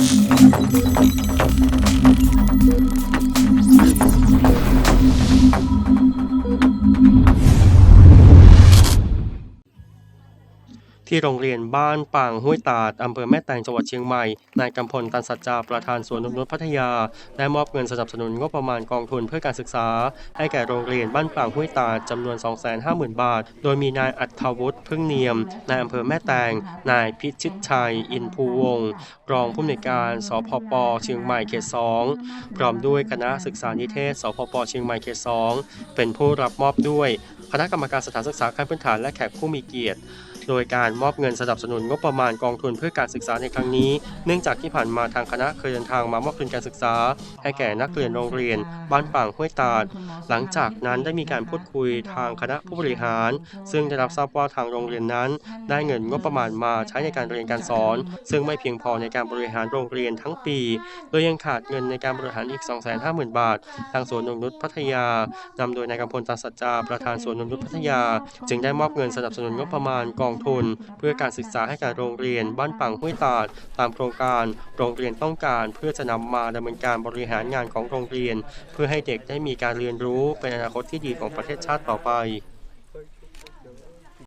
Thank you. ที่โรงเรียนบ้านปางห้วยตาดอำเภอแม่แตงจังหวัดเชียงใหม่ นายกำพลตันสัจจาประธานสวนนงนุชพัทยา ได้มอบเงินสนับสนุนงบประมาณกองทุนเพื่อการศึกษา ให้แก่โรงเรียนบ้านปางห้วยตาดจำนวน 250,000 บาท โดยมีนายอัธวุฒิพึ่งเนียม นายอำเภอแม่แตง นายพิชิตชัย อินภูวงศ์รองผู้อำนวยการ สพป เชียงใหม่เขต 2 พร้อมด้วยคณะศึกษานิเทศ สพป เชียงใหม่เขต 2 เป็นผู้รับมอบด้วย คณะกรรมการสถานศึกษาขั้นพื้นฐานและแขกผู้มีเกียรติ โดยการมอบเงินสนับสนุนงบประมาณกองทุนเพื่อการศึกษาในครั้งนี้ เนื่องจากที่ผ่านมาทางคณะเคยเดินทางมามอบทุนการศึกษา ให้แก่นักเรียนโรงเรียน บ้านป่างห้วยตาด หลังจากนั้นได้มีการพูดคุยทางคณะผู้บริหาร ซึ่งได้รับทราบว่าทางโรงเรียนนั้น ได้เงินงบประมาณมาใช้ในการเรียนการสอน ซึ่งไม่เพียงพอในการบริหารโรงเรียนทั้งปี โดยยังขาดเงินในการบริหารอีก 250,000 บาท ทางสวนนงนุชพัทยานำโดยนายกำพลตัสัจจาประธานสวนนงนุชพัทยา จึงได้มอบเงินสนับสนุนงบประมาณกองทุน เพื่อการศึกษาให้กับโรงเรียนบ้านปังห้วยตาด ตามโครงการโรงเรียนต้องการ เพื่อจะนำมาดำเนินการบริหารงานของโรงเรียน เพื่อให้เด็กได้มีการเรียนรู้เป็นอนาคตที่ดีของประเทศชาติต่อไป